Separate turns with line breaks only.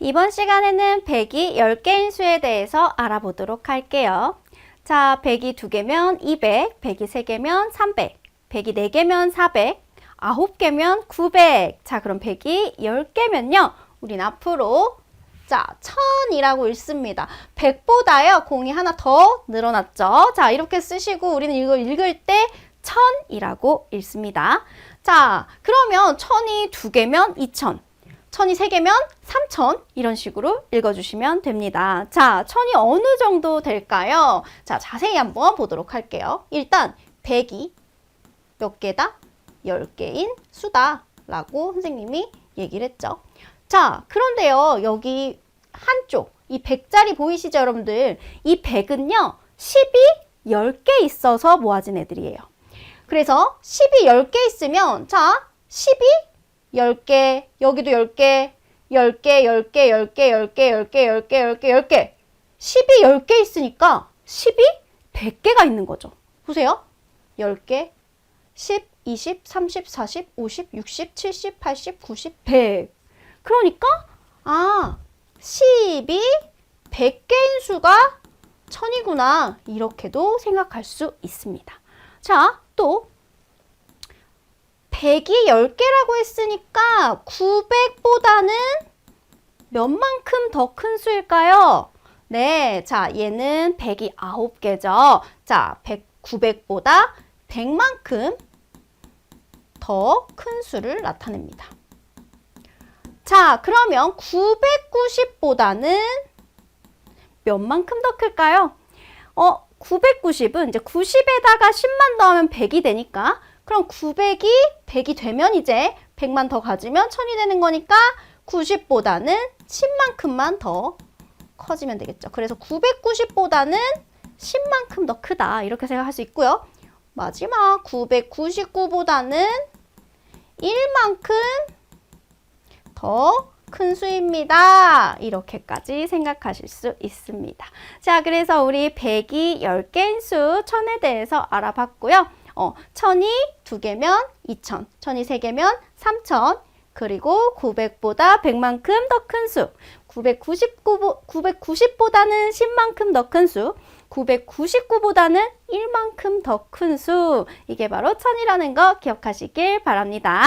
이번 시간에는 100이 10개인 수에 대해서 알아보도록 할게요. 자, 100이 2개면 200, 100이 3개면 300, 100이 4개면 400, 9개면 900. 자, 그럼 100이 10개면요. 우린 앞으로 자, 1000이라고 읽습니다. 100보다요, 공이 하나 더 늘어났죠. 자, 이렇게 쓰시고 우리는 이걸 읽을 때 1000이라고 읽습니다. 자, 그러면 1000이 2개면 2000. 1000이 3개면 3000 이런 식으로 읽어주시면 됩니다. 자, 1000이 어느 정도 될까요? 자, 자세히 한번 보도록 할게요. 일단 100이 몇 개다? 10개인 수다 라고 선생님이 얘기를 했죠. 자, 그런데요, 여기 한쪽, 이 100짜리 보이시죠, 여러분들? 이 100은요, 10이 10개 있어서 모아진 애들이에요. 그래서 10이 10개 있으면, 자, 10이 10개, 여기도 10개, 10개, 10개, 10개, 10개, 10개, 10개, 10개, 10개. 10이 10개 있으니까 10이 100개가 있는 거죠. 보세요. 10개, 10, 20, 30, 40, 50, 60, 70, 80, 90, 100. 그러니까 아, 10이 100개인 수가 1000이구나. 이렇게도 생각할 수 있습니다. 자, 또 100이 10개라고 했으니까 900보다는 몇만큼 더 큰 수일까요? 네, 자, 얘는 100이 9개죠. 자, 100, 900보다 100만큼 더 큰 수를 나타냅니다. 자, 그러면 990보다는 몇만큼 더 클까요? 어, 990은 이제 90에다가 10만 더하면 100이 되니까 그럼 900이 100이 되면 이제 100만 더 가지면 1000이 되는 거니까 90보다는 10만큼만 더 커지면 되겠죠. 그래서 990보다는 10만큼 더 크다. 이렇게 생각할 수 있고요. 마지막 999보다는 1만큼 더 큰 수입니다. 이렇게까지 생각하실 수 있습니다. 자, 그래서 우리 100이 10개인 수 1000에 대해서 알아봤고요. 어, 1000이 2개면 2000, 1000이 3개면 3000, 그리고 900보다 100만큼 더 큰 수, 999, 990보다는 10만큼 더 큰 수, 999보다는 1만큼 더 큰 수. 이게 바로 1000이라는 거 기억하시길 바랍니다.